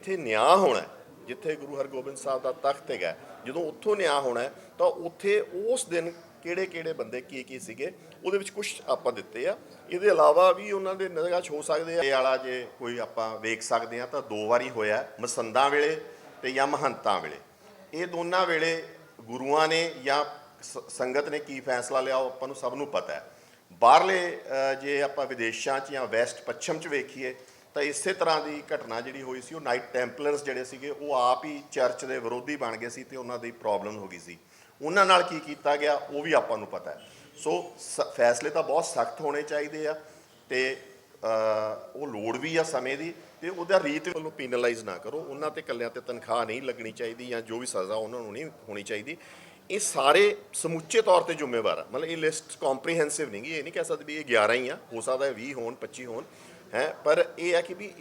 ਜਿੱਥੇ ਨਿਆਂ ਹੋਣਾ ਜਿੱਥੇ ਗੁਰੂ ਹਰਗੋਬਿੰਦ ਸਾਹਿਬ ਦਾ ਤਖਤ ਹੈਗਾ ਜਦੋਂ ਉੱਥੋਂ ਨਿਆਂ ਹੋਣਾ ਤਾਂ ਉੱਥੇ ਉਸ ਦਿਨ ਕਿਹੜੇ ਕਿਹੜੇ ਬੰਦੇ ਕੀ ਕੀ ਸੀਗੇ, ਉਹਦੇ ਵਿੱਚ ਕੁਝ ਆਪਾਂ ਦਿੱਤੇ ਆ। ਇਹਦੇ ਇਲਾਵਾ ਵੀ ਉਹਨਾਂ ਦੇ ਨਿਗਾਹ 'ਚ ਹੋ ਸਕਦੇ ਆ। ਇਹ ਵਾਲਾ ਜੇ ਕੋਈ ਆਪਾਂ ਵੇਖ ਸਕਦੇ ਆ, ਤਾਂ ਦੋ ਵਾਰੀ ਹੋਇਆ ਮਸੰਦਾਂ ਵੇਲੇ ਤੇ ਜਾਂ ਮਹੰਤਾਂ ਵੇਲੇ। ਇਹ ਦੋਨਾਂ ਵੇਲੇ ਗੁਰੂਆਂ ਨੇ ਜਾਂ ਸ- ਸੰਗਤ ਨੇ ਕੀ ਫੈਸਲਾ ਲਿਆ, ਉਹ ਆਪਾਂ ਨੂੰ ਸਭ ਨੂੰ ਪਤਾ ਹੈ। ਬਾਹਰਲੇ ਜੇ ਆਪਾਂ ਵਿਦੇਸ਼ਾਂ 'ਚ ਜਾਂ ਵੈਸਟ ਪੱਛਮ 'ਚ ਵੇਖੀਏ ਤਾਂ ਇਸੇ ਤਰ੍ਹਾਂ ਦੀ ਘਟਨਾ ਜਿਹੜੀ ਹੋਈ ਸੀ, ਉਹ ਨਾਈਟ ਟੈਂਪਲਰਸ ਜਿਹੜੇ ਸੀਗੇ, ਉਹ ਆਪ ਹੀ ਚਰਚ ਦੇ ਵਿਰੋਧੀ ਬਣ ਗਏ ਸੀ ਤੇ ਉਹਨਾਂ ਦੀ ਪ੍ਰੋਬਲਮ ਹੋ ਗਈ ਸੀ। ਉਹਨਾਂ ਨਾਲ ਕੀ ਕੀਤਾ ਗਿਆ, ਉਹ ਵੀ ਆਪਾਂ ਨੂੰ ਪਤਾ ਹੈ। ਸੋ ਸ- ਫੈਸਲੇ ਤਾਂ ਬਹੁਤ ਸਖਤ ਹੋਣੇ ਚਾਹੀਦੇ ਆ ਤੇ ਉਹ ਲੋੜ ਵੀ ਆ ਸਮੇਂ ਦੀ ਤੇ ਉਹਦਾ ਰੀਤ ਵੱਲੋਂ ਪੀਨਲਾਈਜ਼ ਨਾ ਕਰੋ। ਉਹਨਾਂ ਤੇ ਕੱਲਿਆਂ ਤੇ ਤਨਖਾਹ ਨਹੀਂ ਲੱਗਣੀ ਚਾਹੀਦੀ ਜਾਂ ਜੋ ਵੀ ਸਜ਼ਾ ਉਹਨਾਂ ਨੂੰ ਨਹੀਂ ਹੋਣੀ ਚਾਹੀਦੀ। ਇਹ ਸਾਰੇ ਸਮੁੱਚੇ ਤੌਰ ਤੇ ਜ਼ਿੰਮੇਵਾਰ ਆ। ਮਤਲਬ ਇਹ ਲਿਸਟ ਕੰਪਰੀਹੈਂਸਿਵ ਨਹੀਂ ਇਹ ਨਹੀਂ ਕਹਿ ਸਕਦੇ ਵੀ ਇਹ 11 ਹੀ ਆ। ਹੋ ਸਕਦਾ ਹੈ 20 ਹੋਣ 25 ਹੋਣ। ਹੈ, ਪਰ ਇਹ ਹੈ ਕਿ ਵੀ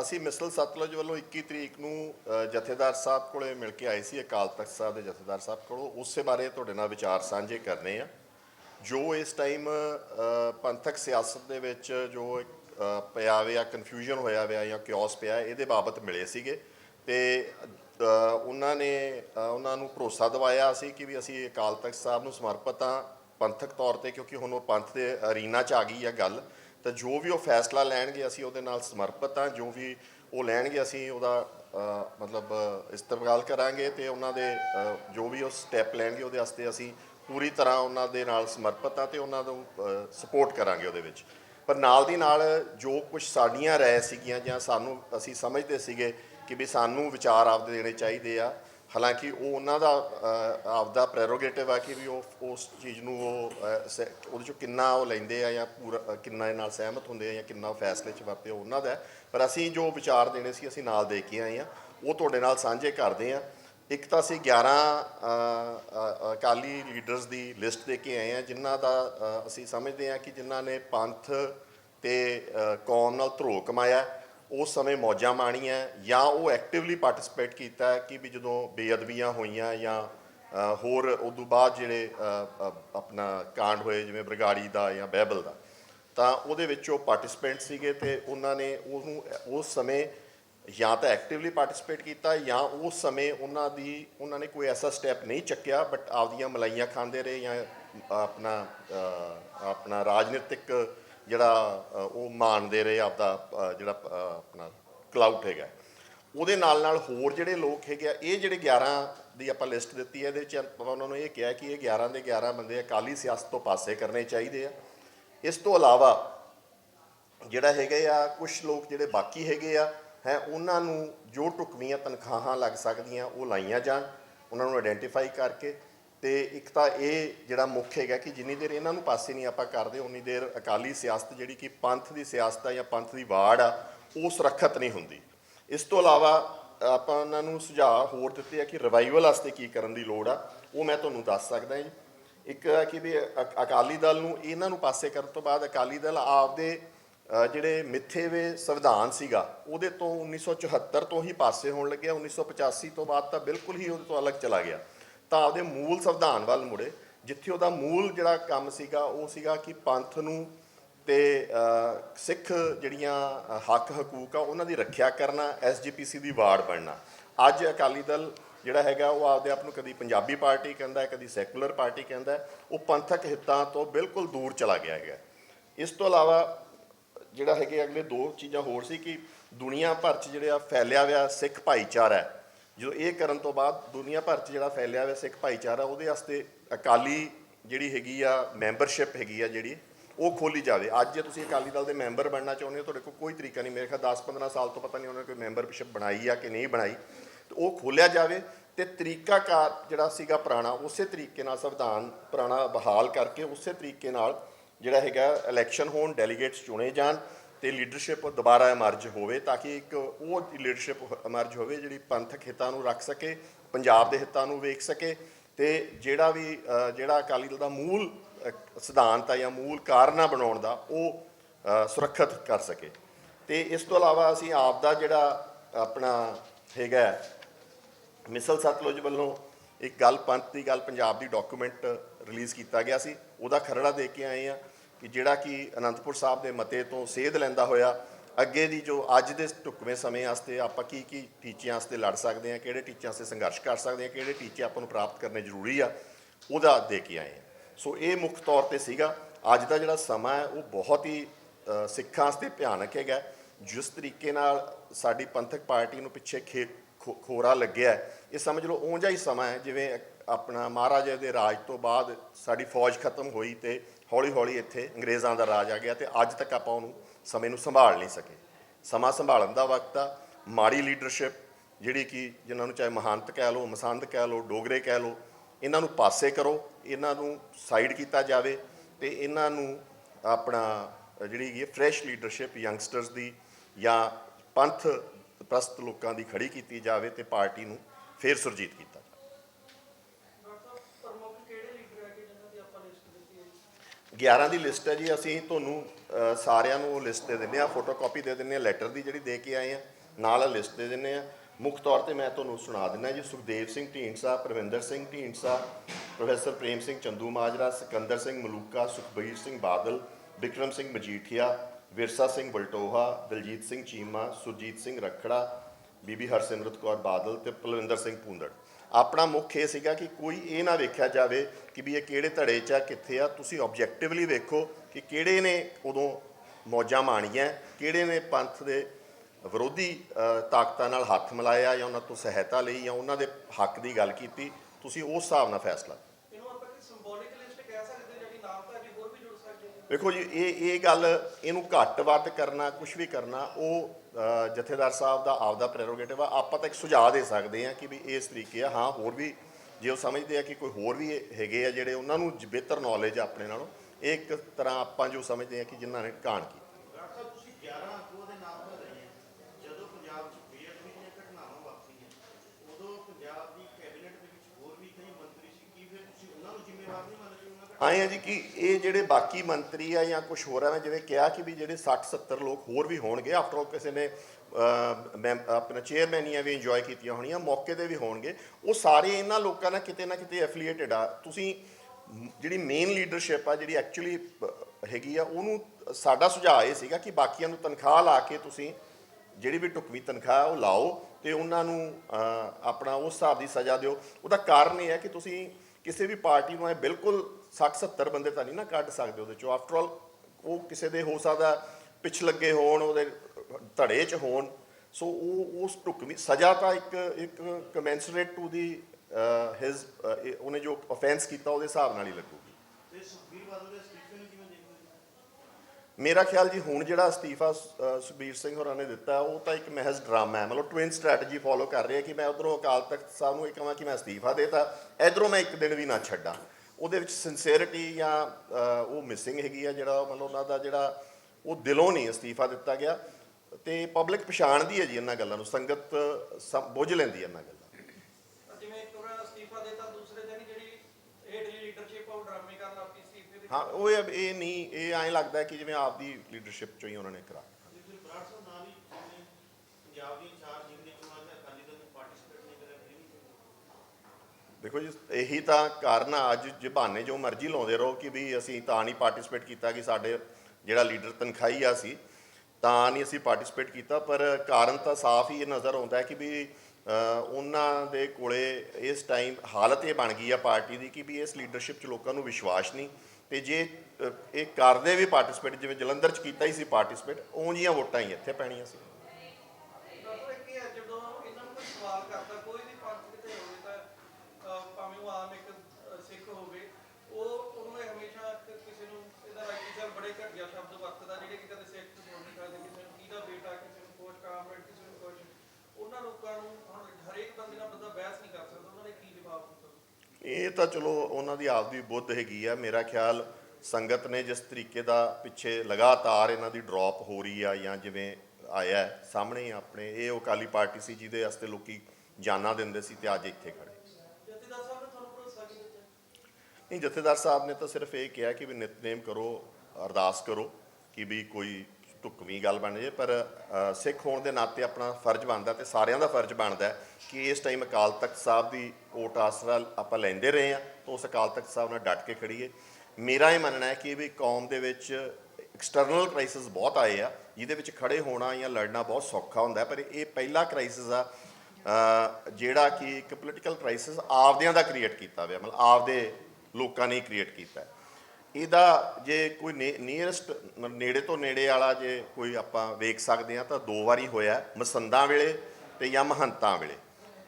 ਅਸੀਂ ਮਿਸਲ ਸਤਲੁਜ ਵੱਲੋਂ 21 ਤਰੀਕ ਨੂੰ ਜਥੇਦਾਰ ਸਾਹਿਬ ਕੋਲੇ ਮਿਲ ਕੇ ਆਏ ਸੀ, ਅਕਾਲ ਤਖਤ ਸਾਹਿਬ ਦੇ ਜਥੇਦਾਰ ਸਾਹਿਬ ਕੋਲੋਂ। ਉਸੇ ਬਾਰੇ ਤੁਹਾਡੇ ਨਾਲ ਵਿਚਾਰ ਸਾਂਝੇ ਕਰਨੇ ਆ। ਜੋ ਇਸ ਟਾਈਮ ਪੰਥਕ ਸਿਆਸਤ ਦੇ ਵਿੱਚ ਜੋ ਪਿਆ ਹੋਇਆ ਕਨਫਿਊਜ਼ਨ ਹੋਇਆ ਹੋਇਆ ਜਾਂ ਕਿਓਸ ਪਿਆ, ਇਹਦੇ ਬਾਬਤ ਮਿਲੇ ਸੀਗੇ। ਤੇ ਉਹਨਾਂ ਨੇ ਉਹਨਾਂ ਨੂੰ ਭਰੋਸਾ ਦਿਵਾਇਆ ਸੀ ਕਿ ਵੀ ਅਸੀਂ ਅਕਾਲ ਤਖਤ ਸਾਹਿਬ ਨੂੰ ਸਮਰਪਿਤ ਹਾਂ ਪੰਥਕ ਤੌਰ ਤੇ, ਕਿਉਂਕਿ ਹੁਣ ਉਹ ਪੰਥ ਦੇ ਅਰੀਨਾ 'ਚ ਆ ਗਈ ਆ ਗੱਲ। ਤਾਂ ਜੋ ਵੀ ਉਹ ਫੈਸਲਾ ਲੈਣਗੇ ਅਸੀਂ ਉਹਦੇ ਨਾਲ ਸਮਰਪਿਤ ਹਾਂ। ਜੋ ਵੀ ਉਹ ਲੈਣਗੇ ਅਸੀਂ ਉਹਦਾ ਮਤਲਬ ਅ, ਇਸਤੇਮਾਲ ਕਰਾਂਗੇ ਤੇ ਉਹਨਾਂ ਦੇ ਜੋ ਵੀ ਉਹ ਸਟੈਪ ਲੈਣਗੇ ਉਹਦੇ ਵਾਸਤੇ ਅਸੀਂ ਪੂਰੀ ਤਰ੍ਹਾਂ ਉਹਨਾਂ ਦੇ ਨਾਲ ਸਮਰਪਿਤ ਹਾਂ ਤੇ ਉਹਨਾਂ ਨੂੰ ਸਪੋਰਟ ਕਰਾਂਗੇ ਉਹਦੇ ਵਿੱਚ। ਪਰ ਨਾਲ ਦੀ ਨਾਲ ਜੋ ਕੁਝ ਸਾਡੀਆਂ ਰਾਏ ਸੀਗੀਆਂ ਜਾਂ ਸਾਨੂੰ ਅਸੀਂ ਸਮਝਦੇ ਸੀਗੇ ਕਿ ਵੀ ਸਾਨੂੰ ਵਿਚਾਰ ਆਪਦੇ ਦੇਣੇ ਚਾਹੀਦੇ ਆ ਹਾਲਾਂਕਿ ਉਹ ਉਹਨਾਂ ਦਾ ਆਪਦਾ ਪ੍ਰੈਰੋਗੇਟਿਵ ਆ ਕਿ ਵੀ ਉਹ, ਉਸ ਚੀਜ਼ ਨੂੰ ਉਹ ਸ- ਉਹਦੇ ਚੋਂ ਕਿੰਨਾ ਉਹ ਲੈਂਦੇ ਆ ਜਾਂ ਪੂਰਾ ਕਿੰਨਾ ਨਾਲ ਸਹਿਮਤ ਹੁੰਦੇ ਆ ਜਾਂ ਕਿੰਨਾ ਫੈਸਲੇ 'ਚ ਵਰਤੇ ਉਹਨਾਂ ਦਾ ਪਰ ਅਸੀਂ ਜੋ ਵਿਚਾਰ ਦੇਣੇ ਸੀ, ਅਸੀਂ ਨਾਲ ਦੇ ਕੇ ਆਏ ਆ। ਉਹ ਤੁਹਾਡੇ ਨਾਲ ਸਾਂਝੇ ਕਰਦੇ ਆ। ਇੱਕ ਤਾਂ ਅਸੀਂ 11 ਅਕਾਲੀ ਲੀਡਰਸ ਦੀ ਲਿਸਟ ਦੇ ਕੇ ਆਏ ਆ, ਜਿਨ੍ਹਾਂ ਦਾ ਅਸੀਂ ਸਮਝਦੇ ਆ ਕਿ ਜਿਨ੍ਹਾਂ ਨੇ ਪੰਥ ਤੇ ਕੌਮ ਨਾਲ ਧਰੋ ਕਮਾਇਆ ਉਸ ਸਮੇਂ ਮੌਜਾਂ ਮਾਣੀਆਂ ਜਾਂ ਉਹ ਐਕਟਿਵਲੀ ਪਾਰਟਿਸਿਪੇਟ ਕੀਤਾ ਹੈ ਕਿ ਵੀ ਜਦੋਂ ਬੇਅਦਬੀਆਂ ਹੋਈਆਂ ਜਾਂ ਅ, ਹੋਰ ਉਦੋਂ ਬਾਅਦ ਜਿਹੜੇ ਆਪਣਾ ਕਾਂਡ ਹੋਏ ਜਿਵੇਂ ਬਰਗਾੜੀ ਦਾ ਜਾਂ ਬਹਿਬਲ ਦਾ ਤਾਂ ਉਹਦੇ ਵਿੱਚ ਉਹ ਪਾਰਟਿਸਿਪੈਂਟ ਸੀਗੇ ਤੇ ਉਹਨਾਂ ਨੇ ਉਹਨੂੰ ਉਸ ਸਮੇਂ ਜਾਂ ਤਾਂ ਐਕਟਿਵਲੀ ਪਾਰਟਿਸਿਪੇਟ ਕੀਤਾ ਜਾਂ ਉਸ ਸਮੇਂ ਉਹਨਾਂ ਦੀ ਉਹਨਾਂ ਨੇ ਕੋਈ ਐਸਾ ਸਟੈਪ ਨਹੀਂ ਚੱਕਿਆ ਬਟ ਆਪਦੀਆਂ ਮਲਾਈਆਂ ਖਾਂਦੇ ਰਹੇ ਜਾਂ ਆਪਣਾ ਆਪਣਾ ਰਾਜਨੀਤਿਕ ਜਿਹੜਾ ਉਹ ਮਾਣਦੇ ਰਹੇ ਆਪਦਾ ਜਿਹੜਾ ਆਪਣਾ ਕਲਾਊਟ ਹੈਗਾ। ਉਹਦੇ ਨਾਲ ਨਾਲ ਹੋਰ ਜਿਹੜੇ ਲੋਕ ਹੈਗੇ ਆ, ਇਹ ਜਿਹੜੇ 11 ਦੀ ਆਪਾਂ ਲਿਸਟ ਦਿੱਤੀ ਹੈ ਇਹਦੇ ਵਿੱਚ ਆਪਾਂ ਉਹਨਾਂ ਨੂੰ ਇਹ ਕਿਹਾ ਕਿ ਇਹ 11 ਦੇ 11 ਬੰਦੇ ਅਕਾਲੀ ਸਿਆਸਤ ਤੋਂ ਪਾਸੇ ਕਰਨੇ ਚਾਹੀਦੇ ਆ। ਇਸ ਤੋਂ ਇਲਾਵਾ ਜਿਹੜਾ ਹੈਗੇ ਆ ਕੁਝ ਲੋਕ ਜਿਹੜੇ ਬਾਕੀ ਹੈਗੇ ਆ, ਹੈ, ਉਹਨਾਂ ਨੂੰ ਜੋ ਟੁਕਵੀਆਂ ਤਨਖਾਹਾਂ ਲੱਗ ਸਕਦੀਆਂ, ਉਹ ਲਾਈਆਂ ਜਾਣ, ਉਹਨਾਂ ਨੂੰ ਆਇਡੈਂਟੀਫਾਈ ਕਰਕੇ ਤੇ ਇੱਕ ਤਾਂ ਇਹ ਜਿਹੜਾ ਮੁੱਖ ਹੈਗਾ ਕਿ ਜਿੰਨੀ ਦੇਰ ਇਹਨਾਂ ਨੂੰ ਪਾਸੇ ਨਹੀਂ ਆਪਾਂ ਕਰਦੇ, ਉਨੀ ਦੇਰ ਅਕਾਲੀ ਸਿਆਸਤ ਜਿਹੜੀ ਕਿ ਪੰਥ ਦੀ ਸਿਆਸਤ ਆ ਜਾਂ ਪੰਥ ਦੀ ਵਾੜ ਆ, ਉਹ ਸੁਰੱਖਿਅਤ ਨਹੀਂ ਹੁੰਦੀ। ਇਸ ਤੋਂ ਇਲਾਵਾ ਆਪਾਂ ਉਹਨਾਂ ਨੂੰ ਸੁਝਾਅ ਹੋਰ ਦਿੱਤੇ ਆ ਕਿ ਰਿਵਾਈਵਲ ਵਾਸਤੇ ਕੀ ਕਰਨ ਦੀ ਲੋੜ ਆ, ਉਹ ਮੈਂ ਤੁਹਾਨੂੰ ਦੱਸ ਸਕਦਾ ਜੀ। ਇੱਕ ਕਿ ਵੀ ਅਕ- ਅਕਾਲੀ ਦਲ ਨੂੰ ਇਹਨਾਂ ਨੂੰ ਪਾਸੇ ਕਰਨ ਤੋਂ ਬਾਅਦ ਅਕਾਲੀ ਦਲ ਆਪਦੇ ਜਿਹੜੇ ਮਿੱਥੇ ਵੇ ਸੰਵਿਧਾਨ ਸੀਗਾ, ਉਹਦੇ ਤੋਂ 1974 ਤੋਂ ਹੀ ਪਾਸੇ ਹੋਣ ਲੱਗਿਆ 1985 ਤੋਂ ਬਾਅਦ ਤਾਂ ਬਿਲਕੁਲ ਹੀ ਉਹਦੇ ਤੋਂ ਅਲੱਗ ਚਲਾ ਗਿਆ। ਤਾਂ ਆਪਦੇ ਮੂਲ ਸੰਵਿਧਾਨ ਵੱਲ ਮੁੜੇ। ਜਿੱਥੇ ਉਹਦਾ ਮੂਲ ਜਿਹੜਾ ਕੰਮ ਸੀਗਾ, ਉਹ ਸੀਗਾ ਕਿ ਪੰਥ ਨੂੰ ਤੇ ਸਿੱਖ ਜਿਹੜੀਆਂ ਹੱਕ ਹਕੂਕ ਆ, ਉਹਨਾਂ ਦੀ ਰੱਖਿਆ ਕਰਨਾ ਐਸਜੀਪੀਸੀ ਦੀ ਵਾਰਡ ਬਣਨਾ। ਅੱਜ ਅਕਾਲੀ ਦਲ ਜਿਹੜਾ ਹੈਗਾ, ਉਹ ਆਪਦੇ ਆਪ ਨੂੰ ਕਦੀ ਪੰਜਾਬੀ ਪਾਰਟੀ ਕਹਿੰਦਾ ਹੈ, ਕਦੀ ਸੈਕੂਲਰ ਪਾਰਟੀ ਕਹਿੰਦਾ ਹੈ। ਉਹ ਪੰਥਕ ਹਿੱਤਾਂ ਤੋਂ ਬਿਲਕੁਲ ਦੂਰ ਚਲਾ ਗਿਆ ਹੈਗਾ। ਇਸ ਤੋਂ ਇਲਾਵਾ ਜਿਹੜਾ ਹੈਗੇ ਅਗਲੇ ਦੋ ਚੀਜ਼ਾਂ ਹੋਰ ਸੀ ਕਿ ਦੁਨੀਆ ਭਰ 'ਚ ਜਿਹੜੇ ਆ ਫੈਲਿਆ ਹੋਇਆ ਸਿੱਖ ਭਾਈਚਾਰਾ ਹੈ ਜਦੋਂ ਇਹ ਕਰਨ ਤੋਂ ਬਾਅਦ ਦੁਨੀਆ ਭਰ 'ਚ ਜਿਹੜਾ ਫੈਲਿਆ ਹੋਇਆ ਸਿੱਖ ਭਾਈਚਾਰਾ, ਉਹਦੇ ਵਾਸਤੇ ਅਕਾਲੀ ਜਿਹੜੀ ਹੈਗੀ ਆ ਮੈਂਬਰਸ਼ਿਪ ਹੈਗੀ ਆ ਜਿਹੜੀ, ਉਹ ਖੋਲੀ ਜਾਵੇ। ਅੱਜ ਜੇ ਤੁਸੀਂ ਅਕਾਲੀ ਦਲ ਦੇ ਮੈਂਬਰ ਬਣਨਾ ਚਾਹੁੰਦੇ ਹੋ, ਤੁਹਾਡੇ ਕੋਲ ਕੋਈ ਤਰੀਕਾ ਨਹੀਂ। ਮੇਰੇ ਖਿਆਲ 10-15 ਸਾਲ ਤੋਂ ਪਤਾ ਨਹੀਂ ਉਹਨਾਂ ਨੇ ਕੋਈ ਮੈਂਬਰਸ਼ਿਪ ਬਣਾਈ ਆ ਕਿ ਨਹੀਂ ਬਣਾਈ। ਤੇ ਉਹ ਖੋਲਿਆ ਜਾਵੇ ਤੇ ਤਰੀਕਾਕਾਰ ਜਿਹੜਾ ਸੀਗਾ ਪੁਰਾਣਾ, ਉਸੇ ਤਰੀਕੇ ਨਾਲ ਸੰਵਿਧਾਨ ਪੁਰਾਣਾ ਬਹਾਲ ਕਰਕੇ ਉਸੇ ਤਰੀਕੇ ਨਾਲ ਜਿਹੜਾ ਹੈਗਾ ਇਲੈਕਸ਼ਨ ਹੋਣ ਡੈਲੀਗੇਟਸ ਚੁਣੇ ਜਾਣ। ਤੇ ਲੀਡਰਸ਼ਿਪ ਦੁਬਾਰਾ ਇਮਰਜ ਹੋਵੇ ਤਾਂ ਕਿ ਇੱਕ ਉਹ ਲੀਡਰਸ਼ਿਪ ਇਮਰਜ ਹੋਵੇ ਜਿਹੜੀ ਪੰਥਕ ਹਿੱਤਾਂ ਨੂੰ ਰੱਖ ਸਕੇ, ਪੰਜਾਬ ਦੇ ਹਿੱਤਾਂ ਨੂੰ ਵੇਖ ਸਕੇ ਤੇ ਜਿਹੜਾ ਵੀ ਜਿਹੜਾ ਅਕਾਲੀ ਦਲ ਦਾ ਮੂਲ ਸਿਧਾਂਤ ਆ ਜਾਂ ਮੂਲ ਕਾਰਨਾ ਬਣਾਉਣ ਦਾ ਉਹ ਸੁਰੱਖਿਅਤ ਕਰ ਸਕੇ। ਤੇ ਇਸ ਤੋਂ ਇਲਾਵਾ ਅਸੀਂ ਆਪ ਦਾ ਜਿਹੜਾ ਆਪਣਾ ਹੈਗਾ ਮਿਸਲ ਸਤਲੁਜ ਵੱਲੋਂ ਇੱਕ ਗੱਲ ਪੰਥ ਦੀ ਗੱਲ, ਪੰਜਾਬ ਦੀ ਡਾਕੂਮੈਂਟ ਰਿਲੀਜ਼ ਕੀਤਾ ਗਿਆ ਸੀ, ਉਹਦਾ ਖਰੜਾ ਦੇ ਕੇ ਆਏ ਆ ਕਿ ਜਿਹੜਾ ਕਿ ਅਨੰਦਪੁਰ ਸਾਹਿਬ ਦੇ ਮਤੇ ਤੋਂ ਸੇਧ ਲੈਂਦਾ ਹੋਇਆ, ਅੱਗੇ ਦੀ ਜੋ ਅੱਜ ਦੇ ਢੁਕਵੇਂ ਸਮੇਂ ਵਾਸਤੇ ਆਪਾਂ ਕੀ ਕੀ ਟੀਚਿਆਂ ਵਾਸਤੇ ਲੜ ਸਕਦੇ ਹਾਂ, ਕਿਹੜੇ ਟੀਚਿਆਂ ਵਾਸਤੇ ਸੰਘਰਸ਼ ਕਰ ਸਕਦੇ ਹਾਂ, ਕਿਹੜੇ ਟੀਚੇ ਆਪਾਂ ਨੂੰ ਪ੍ਰਾਪਤ ਕਰਨੇ ਜ਼ਰੂਰੀ ਆ, ਉਹਦਾ ਦੇ ਕੇ ਆਏ ਹਾਂ। ਸੋ ਇਹ ਮੁੱਖ ਤੌਰ ਤੇ ਸੀਗਾ। ਅੱਜ ਦਾ ਜਿਹੜਾ ਸਮਾਂ ਹੈ, ਉਹ ਬਹੁਤ ਹੀ ਸਿੱਖਾਂ ਵਾਸਤੇ ਭਿਆਨਕ ਹੈਗਾ। ਜਿਸ ਤਰੀਕੇ ਨਾਲ ਸਾਡੀ ਪੰਥਕ ਪਾਰਟੀ ਨੂੰ ਪਿੱਛੇ ਖੇ, ਖੋ- ਖੋਰਾ ਲੱਗਿਆ ਇਹ ਸਮਝ ਲਓ ਉਂਝਾ ਹੀ ਸਮਾਂ ਹੈ, ਜਿਵੇਂ ਆਪਣਾ ਮਹਾਰਾਜਾ ਦੇ ਰਾਜ ਤੋਂ ਬਾਅਦ ਸਾਡੀ ਫੌਜ ਖਤਮ ਹੋਈ ਤੇ ਹੌਲੀ ਹੌਲੀ ਇੱਥੇ ਅੰਗਰੇਜ਼ਾਂ ਦਾ ਰਾਜ ਆ ਗਿਆ ਤੇ ਅੱਜ ਤੱਕ ਆਪਾਂ ਉਹਨੂੰ ਸਮੇਂ ਨੂੰ ਸੰਭਾਲ ਨਹੀਂ ਸਕੇ। ਸਮਾਂ ਸੰਭਾਲਣ ਦਾ ਵਕਤ ਆ, ਮਾੜੀ ਲੀਡਰਸ਼ਿਪ ਜਿਹੜੀ ਕਿ ਜਿਨ੍ਹਾਂ ਨੂੰ ਚਾਹੇ ਮਹਾਨਤ ਕਹਿ ਲਓ, ਮਸੰਦ ਕਹਿ ਲਓ, ਡੋਗਰੇ ਕਹਿ ਲਓ, ਇਹਨਾਂ ਨੂੰ ਪਾਸੇ ਕਰੋ, ਇਹਨਾਂ ਨੂੰ ਸਾਈਡ ਕੀਤਾ ਜਾਵੇ ਤੇ ਇਹਨਾਂ ਨੂੰ ਆਪਣਾ ਜਿਹੜੀ ਹੈਗੀ ਫਰੈਸ਼ ਲੀਡਰਸ਼ਿਪ ਯੰਗਸਟਰਸ ਦੀ ਜਾਂ ਪੰਥ ਪ੍ਰਸਤ ਲੋਕਾਂ ਦੀ ਖੜੀ ਕੀਤੀ ਜਾਵੇ ਤੇ ਪਾਰਟੀ ਨੂੰ ਫੇਰ ਸੁਰਜੀਤ ਕੀਤਾ ਜਾਵੇ ਡਾਕਟਰ ਸਾਹਿਬ ਪ੍ਰਮੁੱਖ ਕਿਹੜੇ ਲੀਡਰ ਹੈਗੇ ਜਿਨ੍ਹਾਂ ਦੀ ਆਪਾਂ ਲਿਸਟ ਦਿੱਤੀ ਹੈ ਜੀ? 11 ਦੀ ਲਿਸਟ ਹੈ ਜੀ ਅਸੀਂ ਤੁਹਾਨੂੰ ਅ, ਸਾਰਿਆਂ ਨੂੰ ਉਹ ਲਿਸਟ ਦੇ ਦਿੰਨੇ ਆ ਫੋਟੋ ਕਾਪੀ ਦੇ ਦਿੰਨੇ ਆ ਲੈਟਰ ਦੀ ਜਿਹੜੀ ਦੇ ਕੇ ਆਏ ਆ ਨਾਲ ਲਿਸਟ ਦੇ ਦਿੰਨੇ ਆ ਮੁੱਖ ਤੌਰ ਤੇ ਮੈਂ ਤੁਹਾਨੂੰ ਸੁਣਾ ਦਿੰਨਾ ਜੀ ਸੁਖਦੇਵ ਸਿੰਘ ਢੀਂਡਸਾ ਪ੍ਰਵਿੰਦਰ ਸਿੰਘ ਢੀਂਡਸਾ ਪ੍ਰੋਫੈਸਰ ਪ੍ਰੇਮ ਸਿੰਘ ਚੰਦੂ ਮਾਜਰਾ ਸਿਕੰਦਰ ਸਿੰਘ ਮਲੂਕਾ ਸੁਖਬੀਰ ਸਿੰਘ ਬਾਦਲ ਵਿਕਰਮ ਸਿੰਘ ਮਜੀਠੀਆ ਵਿਰਸਾ ਸਿੰਘ ਬਲਟੋਹਾ ਦਲਜੀਤ ਸਿੰਘ ਚੀਮਾ ਸੁਰਜੀਤ ਸਿੰਘ ਰਖੜਾ ਬੀਬੀ ਹਰਸਿਮਰਤ ਕੌਰ ਬਾਦਲ ਤੇ ਪਲਵਿੰਦਰ ਸਿੰਘ ਪੂੰਦੜ। ਆਪਣਾ ਮੁੱਖ ਇਹ ਸੀਗਾ ਕਿ ਕੋਈ ਇਹ ਨਾ ਵੇਖਿਆ ਜਾਵੇ ਕਿ ਵੀ ਇਹ ਕਿਹੜੇ ਧੜੇ 'ਚ ਆ ਕਿੱਥੇ ਆ। ਤੁਸੀਂ ਆਬਜੈਕਟਿਵਲੀ ਵੇਖੋ ਕਿ ਕਿਹੜੇ ਨੇ ਉਦੋਂ ਮੌਜਾਂ ਮਾਣੀਆਂ ਕਿਹੜੇ ਨੇ ਪੰਥ ਦੇ ਵਿਰੋਧੀ ਤਾਕਤਾਂ ਨਾਲ ਹੱਥ ਮਿਲਾਇਆ ਜਾਂ ਉਹਨਾਂ ਤੋਂ ਸਹਾਇਤਾ ਲਈ ਜਾਂ ਉਹਨਾਂ ਦੇ ਹੱਕ ਦੀ ਗੱਲ ਕੀਤੀ। ਤੁਸੀਂ ਉਸ ਹਿਸਾਬ ਨਾਲ ਫੈਸਲਾ। ਕਰੋ। ਇਹਨੂੰ ਆਪਾਂ ਕਿ ਸਿੰਬੋਲਿਕ ਲਿਸਟ ਕਹਿ ਸਕਦੇ ਜਿਹੜੀ ਨਾਮ ਤਾਂ ਅੱਗੇ ਹੋਰ ਵੀ ਜੁੜ ਸਕਦੇ ਨੇ ਵੇਖੋ ਜੀ ਇਹ ਇਹ ਗੱਲ ਇਹਨੂੰ ਘੱਟ ਵੱਧ ਕਰਨਾ ਕੁਝ ਵੀ ਕਰਨਾ ਉਹ ਜਥੇਦਾਰ ਸਾਹਿਬ ਦਾ ਆਪਦਾ ਪ੍ਰੈਰੋਗੇਟਿਵ ਆ। ਆਪਾਂ ਤਾਂ ਇੱਕ ਸੁਝਾਅ ਦੇ ਸਕਦੇ ਹਾਂ ਕਿ ਵੀ ਇਸ ਤਰੀਕੇ ਆ। ਹਾਂ, ਹੋਰ ਵੀ ਜੇ ਉਹ ਸਮਝਦੇ ਆ ਕਿ ਕੋਈ ਹੋਰ ਵੀ ਹੈਗੇ ਆ ਜਿਹੜੇ ਉਹਨਾਂ ਨੂੰ ਬਿਹਤਰ ਨੌਲੇਜ ਆ ਆਪਣੇ ਨਾਲੋਂ, ਇਹ ਇੱਕ ਤਰ੍ਹਾਂ ਆਪਾਂ ਜੋ ਸਮਝਦੇ ਆ ਕਿ ਜਿਨ੍ਹਾਂ ਨੇ ਕਾਣ ਕੀ ਡਾਕਟਰ ਸਾਹਿਬ ਤੁਸੀਂ 11 ਅਗੋ ਦੇ ਨਾਮ ਲੈ ਰਹੇ ਹੈ ਜਦੋਂ ਪੰਜਾਬ 'ਚ ਬੇਅਦਬੀ ਦੀਆਂ ਘਟਨਾਵਾਂ ਵਾਪਰੀਆਂ ਉਦੋਂ ਪੰਜਾਬ ਦੀ ਕੈਬਨਿਟ ਦੇ ਵਿੱਚ ਹੋਰ ਵੀ ਕਈ ਮੰਤਰੀ ਸੀ ਕੀ ਫਿਰ ਤੁਸੀਂ ਉਹਨਾਂ ਨੂੰ ਜ਼ਿੰਮੇਵਾਰ ਨਹੀਂ ਮੰਨਦੇ ਉਹਨਾਂ ਦਾ ਆਏ ਆ ਜੀ ਕਿ ਇਹ ਜਿਹੜੇ ਬਾਕੀ ਮੰਤਰੀ ਆ ਜਾਂ ਕੁਝ ਹੋਰ ਆ ਮੈਂ ਜਿਵੇਂ ਕਿਹਾ ਕਿ ਵੀ ਜਿਹੜੇ 60 70 ਲੋਕ ਹੋਰ ਵੀ ਹੋਣਗੇ ਆਫਟਰ ਆਲ ਕਿਸੇ ਨੇ ਮੈਂ ਆਪਣਾ ਚੇਅਰਮੈਨੀਆਂ ਵੀ ਇੰਜੋਏ ਕੀਤੀਆਂ ਹੋਣੀਆਂ, ਮੌਕੇ ਤੇ ਵੀ ਹੋਣਗੇ। ਉਹ ਸਾਰੇ ਇਹਨਾਂ ਲੋਕਾਂ ਨਾਲ ਕਿਤੇ ਨਾ ਕਿਤੇ ਐਫੀਲੀਏਟਡ ਆ। ਤੁਸੀਂ ਜਿਹੜੀ ਮੇਨ ਲੀਡਰਸ਼ਿਪ ਆ, ਜਿਹੜੀ ਐਕਚੁਅਲੀ ਹੈਗੀ ਆ, ਉਹਨੂੰ ਸਾਡਾ ਸੁਝਾਅ ਇਹ ਸੀਗਾ ਕਿ ਬਾਕੀਆਂ ਨੂੰ ਤਨਖਾਹ ਲਾ ਕੇ ਤੁਸੀਂ ਜਿਹੜੀ ਵੀ ਢੁਕਵੀਂ ਤਨਖਾਹ ਉਹ ਲਾਓ ਤੇ ਉਹਨਾਂ ਨੂੰ ਆਪਣਾ ਉਸ ਹਿਸਾਬ ਦੀ ਸਜ਼ਾ ਦਿਓ। ਉਹਦਾ ਕਾਰਨ ਇਹ ਹੈ ਕਿ ਤੁਸੀਂ ਕਿਸੇ ਵੀ ਪਾਰਟੀ ਨੂੰ ਇਹ ਬਿਲਕੁਲ 60 70 ਬੰਦੇ ਤਾਂ ਨਹੀਂ ਨਾ ਕੱਢ ਸਕਦੇ ਉਹਦੇ ਚੋਂ। ਆਫਟਰ ਆਲ ਉਹ ਕਿਸੇ ਦੇ ਹੋ ਸਕਦਾ ਪਿੱਛ ਲੱਗੇ ਹੋਣ ਉਹਦੇ ਧੜੇ 'ਚ ਹੋਣ। ਸੋ ਉਹ ਉਸ ਢੁਕਵੀਂ ਸਜ਼ਾ ਤਾਂ ਇੱਕ ਇੱਕ ਕਮੈਂਸਰੇਟ ਟੂ ਦੀ ਹਿਸ ਉਹਨੇ ਜੋ ਅਫੈਂਸ ਕੀਤਾ ਉਹਦੇ ਹਿਸਾਬ ਨਾਲ ਹੀ ਲੱਗੂਗੀ। ਤੇ ਸੁਖਬੀਰ ਬਾਦਲ ਦੇ ਅਸਤੀਫੇ ਨੂੰ ਕਿਵੇਂ ਦੇਖਦੇ ਹੋ ਮੇਰਾ ਖਿਆਲ ਜੀ ਹੁਣ ਜਿਹੜਾ ਅਸਤੀਫਾ ਅ, ਸੁਖਬੀਰ ਸਿੰਘ ਹੋਰਾਂ ਨੇ ਦਿੱਤਾ ਉਹ ਤਾਂ ਇੱਕ ਮਹਿਜ਼ ਡਰਾਮਾ ਹੈ। ਮਤਲਬ ਟਵਿਨ ਸਟ੍ਰੈਟਜੀ ਫੋਲੋ ਕਰ ਰਹੇ ਕਿ ਮੈਂ ਉਧਰੋਂ ਅਕਾਲ ਤਖਤ ਸਾਹਿਬ ਨੂੰ ਇਹ ਕਹਾਂ ਕਿ ਮੈਂ ਅਸਤੀਫਾ ਦੇਤਾ ਇਧਰੋਂ ਮੈਂ ਇੱਕ ਦਿਨ ਵੀ ਨਾ ਛੱਡਾਂ। ਉਹਦੇ ਵਿੱਚ ਸਿੰਸੀਅਰਿਟੀ ਜਾਂ ਉਹ ਮਿਸਿੰਗ ਹੈਗੀ ਆ ਜਿਹੜਾ ਮਤਲਬ ਉਹਨਾਂ ਦਾ ਜਿਹੜਾ ਉਹ ਦਿਲੋਂ ਨਹੀਂ ਅਸਤੀਫਾ ਦਿੱਤਾ ਗਿਆ ਤੇ ਪਬਲਿਕ ਪਛਾਣਦੀ ਹੈ ਜੀ ਇਹਨਾਂ ਗੱਲਾਂ ਨੂੰ ਸੰਗਤ ਬੁੱਝ ਲੈਂਦੀ ਹੈ ਇਹਨਾਂ ਗੱਲਾਂ ਨੂੰ। ਤਾਂ ਜਿਵੇਂ ਇੱਕ ਵਾਰ ਅਸਤੀਫਾ ਦੇਤਾ ਦੂਸਰੇ ਦਿਨ ਹੀ ਉਹ ਡਰਾਮੇ ਕਰਨ ਲੱਗ ਪਈ ਅਸਤੀਫੇ ਦੇ ਹਾਂ ਉਹ ਇਹ ਨਹੀਂ ਇਹ ਐਂ ਲੱਗਦਾ ਕਿ ਜਿਵੇਂ ਆਪਦੀ ਲੀਡਰਸ਼ਿਪ ਚੋਂ ਹੀ ਉਹਨਾਂ ਨੇ ਕਰਾ ਤੇ ਫਿਰ ਬਰਾੜ ਸਾਹਿਬ ਨਾਲ ਹੀ ਜਿਵੇਂ ਪੰਜਾਬ ਦੀ ਚਾਰ ਜ਼ਿਮਨੀ ਚੋਣਾਂ 'ਚ ਅਕਾਲੀ ਦਲ ਨੇ ਪਾਰਟਿਸਿਪੇਟ ਨਹੀਂ ਕਰਿਆ ਫਿਰ ਵੀ ਦੇਖੋ ਜੀ, ਇਹੀ ਤਾਂ ਕਾਰਨ ਆ, ਅੱਜ ਜੇ ਜੋ ਮਰਜ਼ੀ ਲਾਉਂਦੇ ਰਹੋ ਕਿ ਵੀ ਅਸੀਂ ਤਾਂ ਨਹੀਂ ਪਾਰਟਿਸਿਪੇਟ ਕੀਤਾ ਕਿ ਸਾਡੇ ਜਿਹੜਾ ਲੀਡਰ ਤਨਖਾਹੀ ਆ ਸੀ, ਤਾਂ ਨਹੀਂ ਅਸੀਂ ਪਾਰਟਿਸਿਪੇਟ ਕੀਤਾ, ਪਰ ਕਾਰਨ ਤਾਂ ਸਾਫ਼ ਹੀ ਇਹ ਨਜ਼ਰ ਆਉਂਦਾ ਹੈ ਕਿ ਵੀ ਉਹਨਾਂ ਦੇ ਕੋਲੇ ਇਸ ਟਾਈਮ ਹਾਲਤ ਇਹ ਬਣ ਗਈ ਆ ਪਾਰਟੀ ਦੀ ਕਿ ਵੀ ਇਸ ਲੀਡਰਸ਼ਿਪ 'ਚ ਲੋਕਾਂ ਨੂੰ ਵਿਸ਼ਵਾਸ ਨਹੀਂ, ਤੇ ਜੇ ਇਹ ਕਰਦੇ ਵੀ ਪਾਰਟਿਸਿਪੇਟ ਜਿਵੇਂ ਜਲੰਧਰ 'ਚ ਕੀਤਾ ਹੀ ਸੀ ਪਾਰਟਿਸਿਪੇਟ ਉਂਝੀਆਂ ਵੋਟਾਂ ਹੀ ਇੱਥੇ ਪੈਣੀਆਂ ਸੀ ਡਾਕਟਰ ਇੱਕ ਇਹ ਹੈ ਜਦੋਂ ਇਹਨਾਂ ਨੂੰ ਕੋਈ ਸਵਾਲ ਕਰਦਾ ਕੋਈ ਵੀ ਪੰਥ ਕਿਤੇ ਹੋਵੇ ਤਾਂ ਅਹ, ਭਾਵੇਂ ਉਹ ਆਮ ਇੱਕ ਅਹ, ਸਿੱਖ ਹੋਵੇ ਉਹ ਉਹਨੂੰ ਇਹ ਹਮੇਸ਼ਾ ਇੱਕ ਕਿਸੇ ਨੂੰ ਇਹਦਾ ਰਾਈਟਿੰਗ ਬੜੇ ਘਟੀਆ ਸ਼ਬਦ ਵਰਤਦਾ ਜਿਹੜੇ ਕਿ ਕਦੇ ਸਿੱਖ ਤੋਂ ਸੁਣ ਨਹੀਂ ਸਕਦੇ ਕਿਸੇ ਨੂੰ ਕਿਹਦਾ ਬੇਟਾ ਕਿਸੇ ਨੂੰ ਕੋਚ ਕਾਮਰੇਡ ਕਿਸੇ ਨੂੰ ਕੁਛ ਉਹਨਾਂ ਲੋਕਾਂ ਨੂੰ ਹੁਣ ਹਰੇਕ ਬੰਦੇ ਨਾਲ ਬੰਦਾ ਬਹਿਸ ਨਹੀਂ ਕਰ ਸਕਦਾ ਉਹਨਾਂ ਨੇ ਕੀ ਜਵਾਬ ਦਿੱਤਾ? ਇਹ ਤਾਂ ਚਲੋ ਉਹਨਾਂ ਦੀ ਆਪਦੀ ਬੁੱਧ ਹੈਗੀ ਆ। ਮੇਰਾ ਖਿਆਲ ਸੰਗਤ ਨੇ ਜਿਸ ਤਰੀਕੇ ਦਾ ਪਿੱਛੇ ਲਗਾਤਾਰ ਇਹਨਾਂ ਦੀ ਡ੍ਰੌਪ ਹੋ ਰਹੀ ਆ ਜਾਂ ਜਿਵੇਂ ਆਇਆ ਸਾਹਮਣੇ ਆਪਣੇ ਇਹ ਉਹ ਅਕਾਲੀ ਪਾਰਟੀ ਸੀ ਜਿਹਦੇ ਵਾਸਤੇ ਲੋਕੀ ਜਾਨਾਂ ਦਿੰਦੇ ਸੀ ਤੇ ਅੱਜ ਇੱਥੇ ਖੜੇ। ਨਹੀਂ ਜਥੇਦਾਰ ਸਾਹਿਬ ਨੇ ਤਾਂ ਸਿਰਫ ਇਹ ਕਿਹਾ ਕਿ ਵੀ ਨਿਤਨੇਮ ਕਰੋ ਅਰਦਾਸ ਕਰੋ ਕਿ ਵੀ ਕੋਈ ਢੁਕਵੀਂ ਗੱਲ ਬਣ ਜੇ ਪਰ ਅ, ਸਿੱਖ ਹੋਣ ਦੇ ਨਾਤੇ ਆਪਣਾ ਫਰਜ਼ ਬਣਦਾ ਤੇ ਸਾਰਿਆਂ ਦਾ ਫਰਜ਼ ਬਣਦਾ ਹੈ ਕਿ ਇਸ ਟਾਈਮ ਅਕਾਲ ਤਖਤ ਸਾਹਿਬ ਦੀ ਓਟ ਆਸਰਾ ਆਪਾਂ ਲੈਂਦੇ ਰਹੇ ਆ ਤਾਂ ਉਸ ਅਕਾਲ ਤਖਤ ਸਾਹਿਬ ਨਾਲ ਡਟ ਕੇ ਖੜੀਏ ਮੇਰਾ ਇਹ ਮੰਨਣਾ ਹੈ ਕਿ ਵੀ ਕੌਮ ਦੇ ਵਿੱਚ ਐਕਸਟਰਨਲ ਕ੍ਰਾਈਸਿਸ ਬਹੁਤ ਆਏ ਆ ਜਿਹਦੇ ਵਿੱਚ ਖੜੇ ਹੋਣਾ ਜਾਂ ਲੜਨਾ ਬਹੁਤ ਸੌਖਾ ਹੁੰਦਾ ਹੈ, ਪਰ ਇਹ ਪਹਿਲਾ ਕ੍ਰਾਈਸਿਸ ਆ ਅ, ਜਿਹੜਾ ਕਿ ਇੱਕ ਪੋਲੀਟੀਕਲ ਕ੍ਰਾਈਸਿਸ ਆਪਦਿਆਂ ਦਾ ਕ੍ਰੀਏਟ ਕੀਤਾ ਹੋਇਆ ਮਤਲਬ ਆਪਦੇ ਲੋਕਾਂ ਨੇ ਕ੍ਰੀਏਟ ਕੀਤਾ ਹੈ। ਇਹਦਾ ਜੇ ਕੋਈ ਨੀਅਰਸਟ ਨੇੜੇ ਤੋਂ ਨੇੜੇ ਵਾਲਾ ਜੇ ਕੋਈ ਆਪਾਂ ਵੇਖ ਸਕਦੇ ਆ ਤਾਂ ਦੋ ਵਾਰੀ ਹੋਇਆ ਮਸੰਦਾਂ ਵੇਲੇ ਤੇ ਜਾਂ ਮਹੰਤਾਂ ਵੇਲੇ।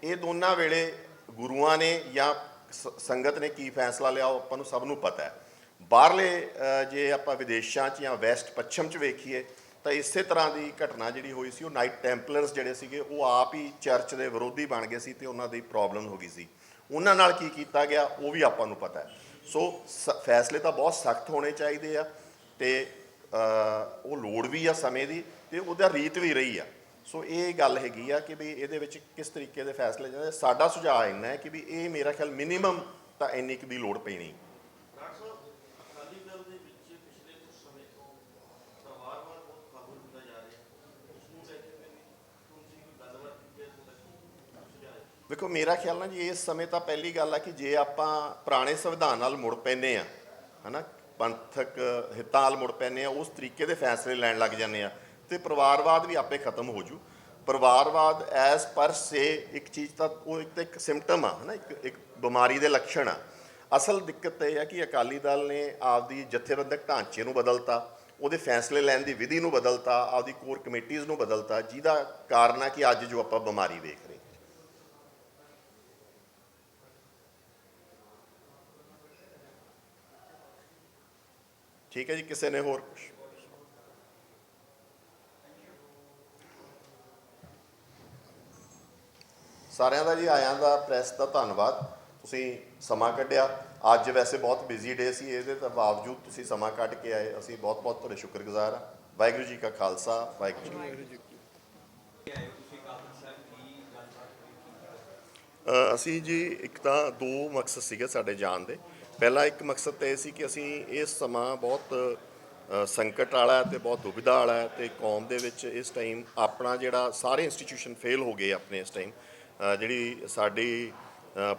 ਇਹ ਦੋਨਾਂ ਵੇਲੇ ਗੁਰੂਆਂ ਨੇ ਜਾਂ ਸ- ਸੰਗਤ ਨੇ ਕੀ ਫੈਸਲਾ ਲਿਆ ਉਹ ਆਪਾਂ ਨੂੰ ਸਭ ਨੂੰ ਪਤਾ ਹੈ। ਬਾਹਰਲੇ ਜੇ ਆਪਾਂ ਵਿਦੇਸ਼ਾਂ 'ਚ ਜਾਂ ਵੈਸਟ ਪੱਛਮ 'ਚ ਵੇਖੀਏ ਤਾਂ ਇਸੇ ਤਰ੍ਹਾਂ ਦੀ ਘਟਨਾ ਜਿਹੜੀ ਹੋਈ ਸੀ ਉਹ ਨਾਈਟ ਟੈਂਪਲਰਸ ਜਿਹੜੇ ਸੀਗੇ ਉਹ ਆਪ ਹੀ ਚਰਚ ਦੇ ਵਿਰੋਧੀ ਬਣ ਗਏ ਸੀ ਤੇ ਉਹਨਾਂ ਦੀ ਪ੍ਰੋਬਲਮ ਹੋ ਗਈ ਸੀ। ਉਹਨਾਂ ਨਾਲ ਕੀ ਕੀਤਾ ਗਿਆ ਉਹ ਵੀ ਆਪਾਂ ਨੂੰ ਪਤਾ ਹੈ। ਸੋ ਸ- ਫੈਸਲੇ ਤਾਂ ਬਹੁਤ ਸਖਤ ਹੋਣੇ ਚਾਹੀਦੇ ਆ ਤੇ ਉਹ ਲੋੜ ਵੀ ਆ ਸਮੇਂ ਦੀ ਤੇ ਉਹਦਾ ਰੀਤ ਵੀ ਰਹੀ ਆ। ਸੋ ਇਹ ਗੱਲ ਹੈਗੀ ਆ ਕਿ ਵੀ ਇਹਦੇ ਵਿੱਚ ਕਿਸ ਤਰੀਕੇ ਦੇ ਫੈਸਲੇ ਜਾਂਦੇ ਸਾਡਾ ਸੁਝਾਅ ਇੰਨਾ ਹੈ ਕਿ ਵੀ ਇਹ ਮੇਰਾ ਖਿਆਲ ਮਿਨੀਮਮ ਤਾਂ ਇੰਨੀ ਕੁ ਦੀ ਲੋੜ ਪੈਣੀ ਡਾਕਟਰ ਸਾਹਿਬ ਅਕਾਲੀ ਦਲ ਦੇ ਵਿੱਚ ਪਿਛਲੇ ਕੁਝ ਸਮੇਂ ਤੋਂ ਪਰਿਵਾਰਵਾਦ ਬਹੁਤ ਕਾਬੂ ਹੁੰਦਾ ਜਾ ਰਿਹਾ ਹੈ ਉਸ ਨੂੰ ਲੈ ਕੇ ਮੇਰੀ ਤੁਸੀਂ ਕੋਈ ਗੱਲਬਾਤ ਕੀਤੀ ਹੈ ਤੁਹਾਡਾ ਕੀ ਦੇਖੋ, ਮੇਰਾ ਖਿਆਲ ਨਾਲ ਜੀ, ਇਸ ਸਮੇਂ ਤਾਂ ਪਹਿਲੀ ਗੱਲ ਆ ਕਿ ਜੇ ਆਪਾਂ ਪੁਰਾਣੇ ਸੰਵਿਧਾਨ ਨਾਲ ਮੁੜ ਪੈਨੇ ਆ, ਹਨਾ, ਪੰਥਕ ਹਿੱਤਾਂ ਨਾਲ ਮੁੜ ਪੈਨੇ ਆ, ਉਸ ਤਰੀਕੇ ਦੇ ਫੈਸਲੇ ਲੈਣ ਲੱਗ ਜਾਂਦੇ ਆ, ਤੇ ਪਰਿਵਾਰਵਾਦ ਵੀ ਆਪੇ ਖਤਮ ਹੋ ਜੂ। ਪਰਿਵਾਰਵਾਦ ਐਸ ਪਰ ਸੇ ਇੱਕ ਚੀਜ਼ ਤਾਂ, ਉਹ ਇੱਕ ਤਾਂ ਇੱਕ ਸਿੰਪਟਮ ਆ, ਹਨਾ, ਇੱਕ ਇੱਕ ਬਿਮਾਰੀ ਦੇ ਲੱਛਣ ਆ। ਅਸਲ ਦਿੱਕਤ ਇਹ ਆ ਕਿ ਅਕਾਲੀ ਦਲ ਨੇ ਆਪਦੀ ਜਥੇਬੰਦਕ ਢਾਂਚੇ ਨੂੰ ਬਦਲਤਾ, ਉਹਦੇ ਫੈਸਲੇ ਲੈਣ ਦੀ ਵਿਧੀ ਨੂੰ ਬਦਲਤਾ, ਆਪਦੀ ਕੋਰ ਕਮੇਟੀਆਂ ਨੂੰ ਬਦਲਤਾ, ਜਿਹਦਾ ਕਾਰਨ ਆ ਕਿ ਅੱਜ ਜੋ ਆਪਾਂ ਬਿਮਾਰੀ ਵੇਖ ਰਹੇ ਠੀਕ ਹੈ ਜੀ ਕਿਸੇ ਨੇ ਹੋਰ ਕੁਛ? ਸਾਰਿਆਂ ਦਾ ਜੀ ਆਇਆਂ ਦਾ ਪ੍ਰੈਸ ਦਾ ਧੰਨਵਾਦ। ਤੁਸੀਂ ਸਮਾਂ ਕੱਢਿਆ। ਅੱਜ ਵੈਸੇ ਬਹੁਤ ਬਿਜ਼ੀ ਡੇ ਸੀ ਇਹਦੇ ਤਾਂ ਬਾਵਜੂਦ ਤੁਸੀਂ ਸਮਾਂ ਕੱਢ ਕੇ ਆਏ। ਅਸੀਂ ਬਹੁਤ ਬਹੁਤ ਤੁਹਾਡੇ ਸ਼ੁਕਰਗੁਜ਼ਾਰ ਹਾਂ। ਵਾਹਿਗੁਰੂ ਜੀ ਕਾ ਖਾਲਸਾ ਵਾਹਿਗੁਰੂ ਜੀ ਅਸੀਂ ਜੀ ਇੱਕ ਤਾਂ ਦੋ ਮਕਸਦ ਸੀਗੇ ਸਾਡੇ ਜਾਣ ਦੇ। ਪਹਿਲਾ ਇੱਕ ਮਕਸਦ ਤਾਂ ਇਹ ਸੀ ਕਿ ਅਸੀਂ ਇਸ ਸਮਾਂ ਬਹੁਤ ਸੰਕਟ ਵਾਲਾ ਹੈ ਤੇ ਬਹੁਤ ਦੁਬਿਧਾ ਵਾਲਾ ਹੈ ਤੇ ਕੌਮ ਦੇ ਵਿੱਚ ਇਸ ਟਾਈਮ ਆਪਣਾ ਜਿਹੜਾ ਸਾਰੇ ਇੰਸਟੀਟਿਊਸ਼ਨ ਫੇਲ ਹੋ ਗਏ ਆਪਣੇ ਇਸ ਟਾਈਮ ਜਿਹੜੀ ਸਾਡੀ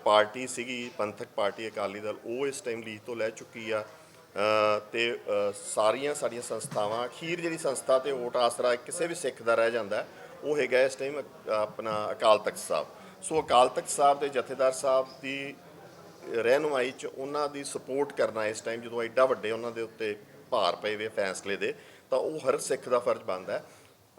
ਪਾਰਟੀ ਸੀਗੀ ਪੰਥਕ ਪਾਰਟੀ ਅਕਾਲੀ ਦਲ ਉਹ ਇਸ ਟਾਈਮ ਲੀਹ ਤੋਂ ਲੈ ਚੁੱਕੀ ਆ। ਅ, ਤੇ ਸਾਰੀਆਂ ਸਾਡੀਆਂ ਸੰਸਥਾਵਾਂ ਅਖੀਰ ਜਿਹੜੀ ਸੰਸਥਾ ਤੇ ਵੋਟ ਆਸਰਾ ਕਿਸੇ ਵੀ ਸਿੱਖ ਦਾ ਰਹਿ ਜਾਂਦਾ ਉਹ ਹੈਗਾ ਇਸ ਟਾਈਮ ਆਪਣਾ ਅਕਾਲ ਤਖਤ ਸਾਹਿਬ। ਸੋ ਅਕਾਲ ਤਖਤ ਸਾਹਿਬ ਦੇ ਜਥੇਦਾਰ ਸਾਹਿਬ ਦੀ ਰਹਿਨੁਮਾਈ ਚ ਉਹਨਾਂ ਦੀ ਸਪੋਰਟ ਕਰਨਾ ਇਸ ਟਾਈਮ ਜਦੋਂ ਐਡਾ ਵੱਡੇ ਉਹਨਾਂ ਦੇ ਉੱਤੇ ਭਾਰ ਪਏ ਵੇ ਫੈਸਲੇ ਦੇ, ਤਾਂ ਉਹ ਹਰ ਸਿੱਖ ਦਾ ਫਰਜ਼ ਬਣਦਾ ਹੈ।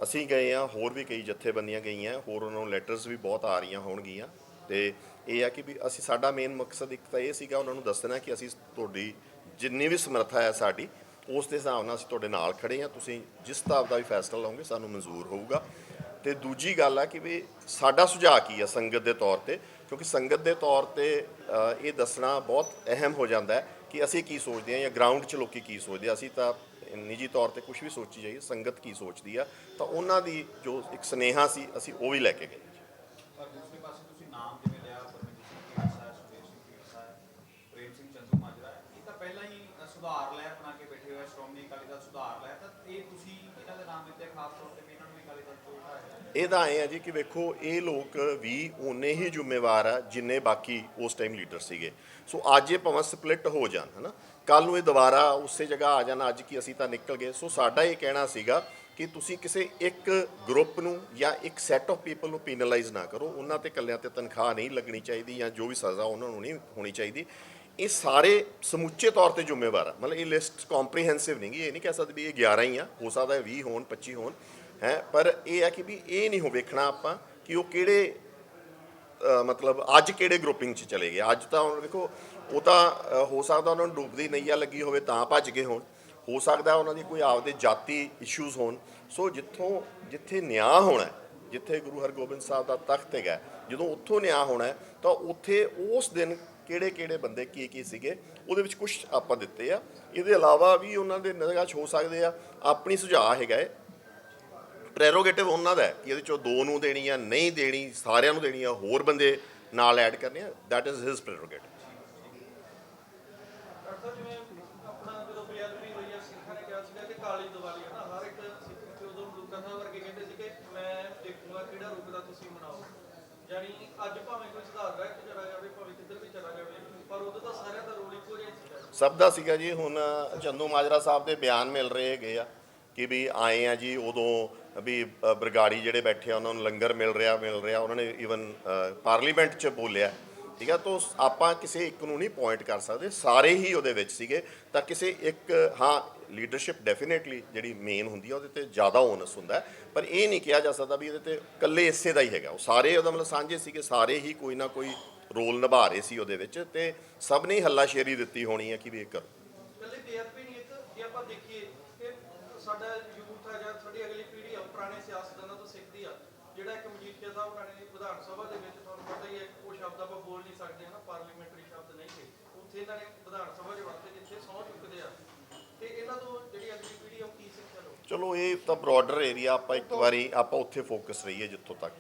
ਅਸੀਂ ਗਏ ਆ ਹੋਰ ਵੀ ਕਈ ਜਥੇਬੰਦੀਆਂ ਗਈਆਂ, ਹੋਰ ਉਹਨਾਂ ਨੂੰ ਲੈਟਰਸ ਵੀ ਬਹੁਤ ਆ ਰਹੀਆਂ ਹੋਣਗੀਆਂ ਤੇ ਇਹ ਆ ਕਿ ਵੀ ਅਸੀਂ, ਸਾਡਾ ਮੇਨ ਮਕਸਦ ਇੱਕ ਤਾਂ ਇਹ ਸੀਗਾ ਉਹਨਾਂ ਨੂੰ ਦੱਸਣਾ ਕਿ ਅਸੀਂ ਤੁਹਾਡੀ ਜਿੰਨੀ ਵੀ ਸਮਰੱਥਾ ਹੈ ਸਾਡੀ, ਉਸ ਦੇ ਹਿਸਾਬ ਨਾਲ ਅਸੀਂ ਤੁਹਾਡੇ ਨਾਲ ਖੜੇ ਆ ਤੁਸੀਂ ਜਿਸ ਹਿਸਾਬ ਦਾ ਵੀ ਫੈਸਲਾ ਲਓਗੇ ਸਾਨੂੰ ਮਨਜ਼ੂਰ ਹੋਊਗਾ। ਤੇ ਦੂਜੀ ਗੱਲ ਆ ਕਿ ਵੀ ਸਾਡਾ ਸੁਝਾਅ ਕੀ ਆ ਸੰਗਤ ਦੇ ਤੌਰ ਤੇ? ਕਿਉਂਕਿ ਸੰਗਤ ਦੇ ਤੌਰ ਤੇ ਇਹ ਦੱਸਣਾ ਬਹੁਤ ਅਹਿਮ ਹੋ ਜਾਂਦਾ ਹੈ ਕਿ ਅਸੀਂ ਕੀ ਸੋਚਦੇ ਹਾਂ ਜਾਂ ਗਰਾਊਂਡ 'ਚ ਲੋਕੀ ਕੀ ਸੋਚਦੇ ਆ। ਅਸੀਂ ਤਾਂ ਨਿੱਜੀ ਤੌਰ ਤੇ ਕੁਝ ਵੀ ਸੋਚੀ ਜਾਈਏ, ਸੰਗਤ ਕੀ ਸੋਚਦੀ ਆ। ਤਾਂ ਉਹਨਾਂ ਦੀ ਜੋ ਇੱਕ ਸਨੇਹਾ ਸੀ, ਅਸੀਂ ਉਹ ਵੀ ਲੈ ਕੇ ਗਏ ਪਰ ਦੂਸਰੇ ਪਾਸੇ ਤੁਸੀਂ ਨਾਮ ਜਿਵੇਂ ਲਿਆ ਪਰਮੇਸ਼ਰ ਸਿੰਘ ਢੀਂਡਸਾ ਹੈ ਸੁਖਦੇਵ ਸਿੰਘ ਢੀਂਡਸਾ ਹੈ ਪ੍ਰੇਮ ਸਿੰਘ ਚੰਦੂ ਮਾਜਰਾ ਹੈ ਇਹ ਤਾਂ ਪਹਿਲਾਂ ਹੀ ਅ, ਸੁਧਾਰ ਲਹਿਰ ਬਣਾ ਕੇ ਬੈਠੇ ਹੋਏ ਆ, ਸ਼੍ਰੋਮਣੀ ਅਕਾਲੀ ਦਲ ਸੁਧਾਰ ਲਹਿਰ ਤਾਂ ਇਹ ਤੁਸੀਂ ਇਹਨਾਂ ਦੇ ਨਾਮ ਦਿੱਤੇ ਖਾਸ ਤੌਰ ਤੇ ਵੀ ਇਹਨਾਂ ਨੂੰ ਵੀ ਅਕਾਲੀ ਦਲ ਤੋਂ ਉਠਾਇਆ ਇਹਦਾ ਐ ਹੈ ਜੀ ਕਿ ਵੇਖੋ, ਇਹ ਲੋਕ ਵੀ ਉਨੇ ਹੀ ਜ਼ਿੰਮੇਵਾਰ ਆ ਜਿੰਨੇ ਬਾਕੀ ਉਸ ਟਾਈਮ ਲੀਡਰ ਸੀਗੇ। ਸੋ ਅੱਜ ਇਹ ਭਾਵੇਂ ਸਪਲਿਟ ਹੋ ਜਾਣ, ਹਨਾ? ਕੱਲ ਨੂੰ ਇਹ ਦੁਬਾਰਾ ਉਸੇ ਜਗ੍ਹਾ ਆ ਜਾਣ, ਅੱਜ ਕੀ ਅਸੀਂ ਤਾਂ ਨਿਕਲ ਗਏ। ਸੋ ਸਾਡਾ ਇਹ ਕਹਿਣਾ ਸੀਗਾ ਕਿ ਤੁਸੀਂ ਕਿਸੇ ਇੱਕ ਗਰੁੱਪ ਨੂੰ ਜਾਂ ਇੱਕ ਸੈੱਟ ਆਫ ਪੀਪਲ ਨੂੰ ਪੀਨਲਾਈਜ਼ ਨਾ ਕਰੋ। ਉਹਨਾਂ ਤੇ ਕੱਲਿਆਂ ਤੇ ਤਨਖਾਹ ਨਹੀਂ ਲੱਗਣੀ ਚਾਹੀਦੀ ਜਾਂ ਜੋ ਵੀ ਸਜ਼ਾ ਉਹਨਾਂ ਨੂੰ ਨਹੀਂ ਹੋਣੀ ਚਾਹੀਦੀ। ਇਹ ਸਾਰੇ ਸਮੁੱਚੇ ਤੌਰ ਤੇ ਜ਼ਿੰਮੇਵਾਰ ਆ। ਮਤਲਬ ਇਹ ਲਿਸਟ ਕੰਪਰੀਹੈਂਸਿਵ ਨਹੀਂ ਗੀ ਇਹ ਨਹੀਂ ਕਹਿ ਸਕਦੇ ਵੀ ਇਹ 11 ਹੀ ਆ। ਹੋ ਸਕਦਾ ਹੈ 20 ਹੋਣ 25 ਹੋਣ। ਹੈ, ਪਰ ਇਹ ਹੈ ਕਿ ਵੀ ਇਹ ਨਹੀਂ ਹੋ ਵੇਖਣਾ ਆਪਾਂ ਕਿ ਉਹ ਕਿਹੜੇ ਮਤਲਬ ਅੱਜ ਕਿਹੜੇ ਗਰੁੱਪਿੰਗ 'ਚ ਚਲੇ ਗਏ। ਅੱਜ ਤਾਂ ਹੁਣ ਦੇਖੋ ਉਹ ਤਾਂ ਹੋ ਸਕਦਾ ਉਹਨਾਂ ਨੂੰ ਡੁੱਬਦੀ ਨਈਆ ਲੱਗੀ ਹੋਵੇ ਤਾਂ ਭੱਜ ਗਏ ਹੋਣ। ਹੋ ਸਕਦਾ ਉਹਨਾਂ ਦੀ ਕੋਈ ਆਪਦੇ ਜਾਤੀ ਇਸ਼ੂਜ਼ ਹੋਣ। ਸੋ ਜਿੱਥੋਂ, ਜਿੱਥੇ ਨਿਆਂ ਹੋਣਾ ਜਿੱਥੇ ਗੁਰੂ ਹਰਗੋਬਿੰਦ ਸਾਹਿਬ ਦਾ ਤਖਤ ਹੈਗਾ ਜਦੋਂ ਉੱਥੋਂ ਨਿਆਂ ਹੋਣਾ ਤਾਂ ਉੱਥੇ ਉਸ ਦਿਨ ਕਿਹੜੇ ਕਿਹੜੇ ਬੰਦੇ ਕੀ ਕੀ ਸੀਗੇ, ਉਹਦੇ ਵਿੱਚ ਕੁਝ ਆਪਾਂ ਦਿੱਤੇ ਆ। ਇਹਦੇ ਇਲਾਵਾ ਵੀ ਉਹਨਾਂ ਦੇ ਨਿਗਾਹ 'ਚ ਹੋ ਸਕਦੇ ਆ। ਆਪਣੀ ਸੁਝਾਅ ਹੈਗਾ ਹੈ ਪ੍ਰੈਰੋਗੇਟਿਵ ਉਹਨਾਂ ਦਾ ਹੈ ਕਿ ਇਹਦੇ ਚੋਂ ਦੋ ਨੂੰ ਦੇਣੀ ਆ ਨਹੀਂ ਦੇਣੀ ਸਾਰਿਆਂ ਨੂੰ ਦੇਣੀ ਆ ਹੋਰ ਬੰਦੇ ਨਾਲ ਐਡ ਕਰਨੇ ਆ that is his prerogative doctor ਸਾਹਿਬ ਜਿਵੇਂ ਆਪਣਾ ਜਦੋਂ ਬੇਅਦਬੀ ਹੋਈ ਆ ਸਿੱਖਾਂ ਨੇ ਕਿਹਾ ਸੀਗਾ ਕਿ ਕਾਲੀ ਦੀਵਾਲੀ ਹੈ ਨਾ ਹਰ ਇੱਕ ਸਿੱਖ ਤੇ ਉਦੋਂ ਲੋਕਾਂ ਸਾਹਿਬ ਵਰਗੇ ਕਹਿੰਦੇ ਸੀ ਕਿ ਮੈਂ ਦੇਖੂੰਗਾ ਕਿਹੜਾ ਰੂਪ ਦਾ ਤੁਸੀਂ ਮਨਾਓ। ਯਾਨੀ ਅੱਜ ਭਾਵੇਂ ਕੋਈ ਸੁਧਾਰ ਰਹਿ ਕੇ ਚਲਾ ਜਾਵੇ ਭਾਵੇਂ ਕਿੱਧਰ ਵੀ ਚਲਾ ਜਾਵੇ ਪਰ ਉਦੋਂ ਤਾਂ ਸਾਰਿਆਂ ਦਾ ਰੋਲ ਇੱਕੋ ਜਿਹਾ ਹੀ ਸੀਗਾ। ਸਭ ਦਾ ਸੀਗਾ ਜੀ ਹੁਣ ਚੰਦੂ ਮਾਜਰਾ ਸਾਹਿਬ ਦੇ ਬਿਆਨ ਮਿਲ ਰਹੇ ਹੈਗੇ ਆ ਕਿ ਵੀ ਆਏ ਆ ਜੀ ਉਦੋਂ ਵੀ ਬਰਗਾੜੀ ਜਿਹੜੇ ਬੈਠੇ ਆ, ਉਹਨਾਂ ਨੂੰ ਲੰਗਰ ਮਿਲ ਰਿਹਾ ਮਿਲ ਰਿਹਾ, ਉਹਨਾਂ ਨੇ ਈਵਨ ਪਾਰਲੀਮੈਂਟ 'ਚ ਬੋਲਿਆ। ਠੀਕ ਆ? ਤਾਂ ਆਪਾਂ ਕਿਸੇ ਇੱਕ ਨੂੰ ਨਹੀਂ ਪੁਆਇੰਟ ਕਰ ਸਕਦੇ। ਸਾਰੇ ਹੀ ਉਹਦੇ ਵਿੱਚ ਸੀਗੇ। ਤਾਂ ਕਿਸੇ ਇੱਕ, ਹਾਂ ਲੀਡਰਸ਼ਿਪ ਡੈਫੀਨੇਟਲੀ ਜਿਹੜੀ ਮੇਨ ਹੁੰਦੀ ਆ, ਉਹਦੇ ਤੇ ਜ਼ਿਆਦਾ ਓਨਸ ਹੁੰਦਾ ਪਰ ਇਹ ਨਹੀਂ ਕਿਹਾ ਜਾ ਸਕਦਾ ਵੀ ਇਹਦੇ ਤੇ ਇਕੱਲੇ ਇਸੇ ਦਾ ਹੀ ਹੈਗਾ। ਉਹ ਸਾਰੇ ਉਹਦਾ ਮਤਲਬ ਸਾਂਝੇ ਸੀਗੇ। ਸਾਰੇ ਹੀ ਕੋਈ ਨਾ ਕੋਈ ਰੋਲ ਨਿਭਾ ਰਹੇ ਸੀ ਉਹਦੇ ਵਿੱਚ। ਤੇ ਸਭ ਨੇ ਹੀ ਹੱਲਾਸ਼ੇਰੀ ਦਿੱਤੀ ਹੋਣੀ ਹੈ ਕਿ ਵੀ ਇਹ ਕਰੋ। ਇਕੱਲੇ ਬੇਅਦਬੀ ਨਹੀਂ, ਇੱਕ ਜੇ ਆਪਾਂ ਦੇਖੀਏ ਸਾਡਾ ਯੂਥ ਹੈ ਜਾਂ ਸਾਡੀ ਅਗਲੀ ਪੀੜ੍ਹੀ ਆ, ਉਹ ਪੁਰਾਣੇ ਸਿਆਸਤਦਾਨਾਂ ਤੋਂ ਸਿੱਖਦੀ ਆ। ਜਿਹੜਾ ਇੱਕ ਮਜੀਠੀਆ ਸਾਹਿਬ ਉਹਨਾਂ ਨੇ ਵਿਧਾਨ ਸਭਾ ਦੇ ਵਿੱਚ ਤੁਹਾਨੂੰ ਪਤਾ ਹੀ ਹੈ, ਉਹ ਸ਼ਬਦ ਆਪਾਂ ਬੋਲ ਨਹੀਂ ਸਕਦੇ ਹਨਾ ਪਾਰਲੀਮੈਂਟਰੀ ਸ਼ਬਦ ਨਹੀਂ ਸੀ। ਉੱਥੇ ਇਹਨਾਂ ਨੇ ਵਿਧਾਨ ਸਭਾ 'ਚ ਵੜਦੇ ਜਿੱਥੇ ਸਹੁੰ ਚੁੱਕਦੇ ਆ। ਤੇ ਇਹਨਾਂ ਤੋਂ ਜਿਹੜੀ ਅਗਲੀ ਪੀੜ੍ਹੀ ਆ, ਉਹ ਕੀ ਸਿੱਖਿਆ ਲਓ? ਚਲੋ, ਇਹ ਤਾਂ ਬ੍ਰੌਡਰ ਏਰੀਆ ਆਪਾਂ ਇੱਕ ਵਾਰੀ, ਆਪਾਂ ਉੱਥੇ ਫੋਕਸ ਰਹੀਏ ਜਿੱਥੋਂ ਤੱਕ।